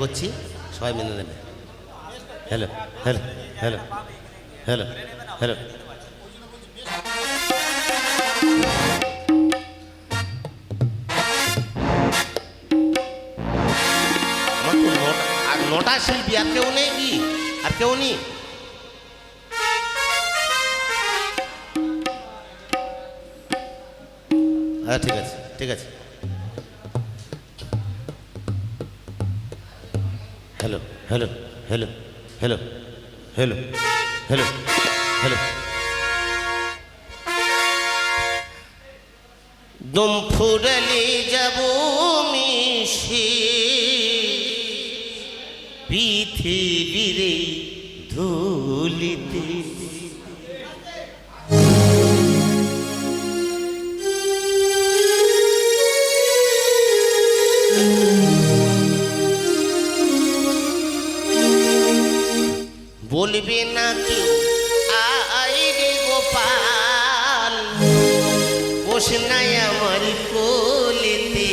করছি সবাই মেনে নেবে। Hello hello hello hello hello আর নটা শিল্পী আর কেউ নেই কি? আর কেউ নেই? হ্যাঁ ঠিক আছে ঠিক আছে। Hello hello hello hello hello hello hello দম ফুরালে যাব মিশে। পৃথিবীর ধুলিতে। বলবে না কেউ আই রে গোপাল বস নাই আমার কোলেতে।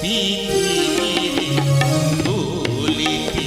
পৃথিবীর ধুলিতে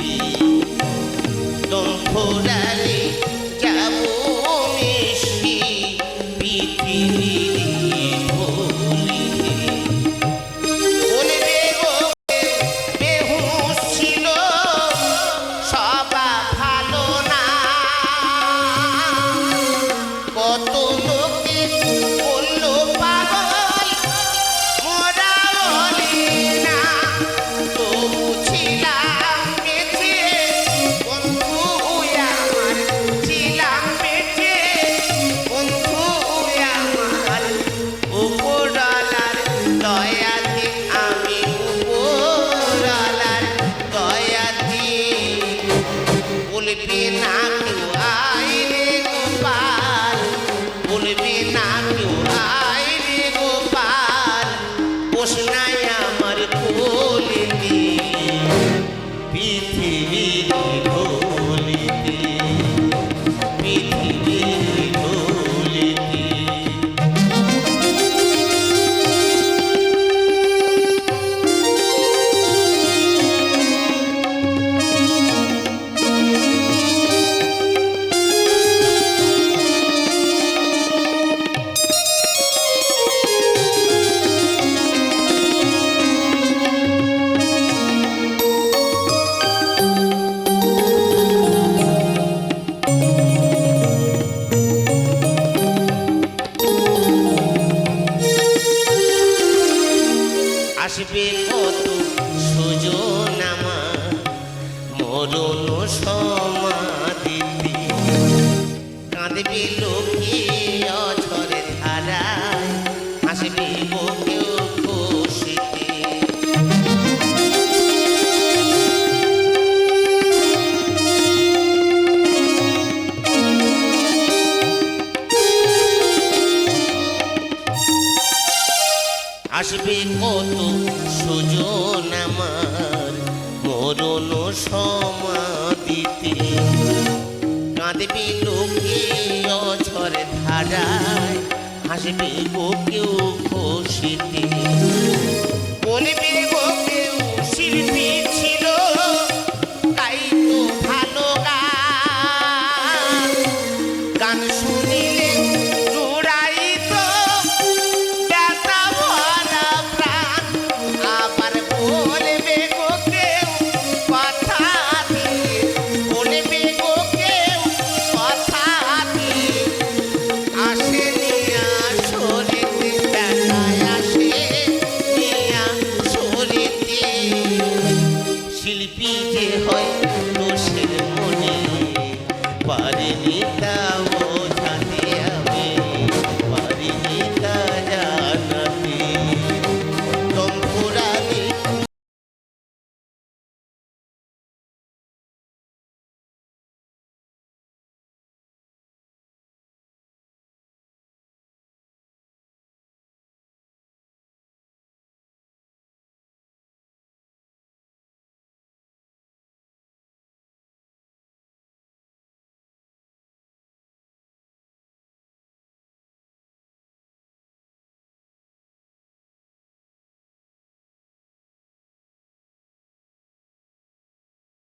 বস নাই কত সুজন আমার মরণ সমাধিতে। কাঁদবে লোকে আসবে কত সুজন আমার। মরণ সমাধিতে কাঁদবে লোকে অঝর ধারায় হাসবে কেউ খুশিতে।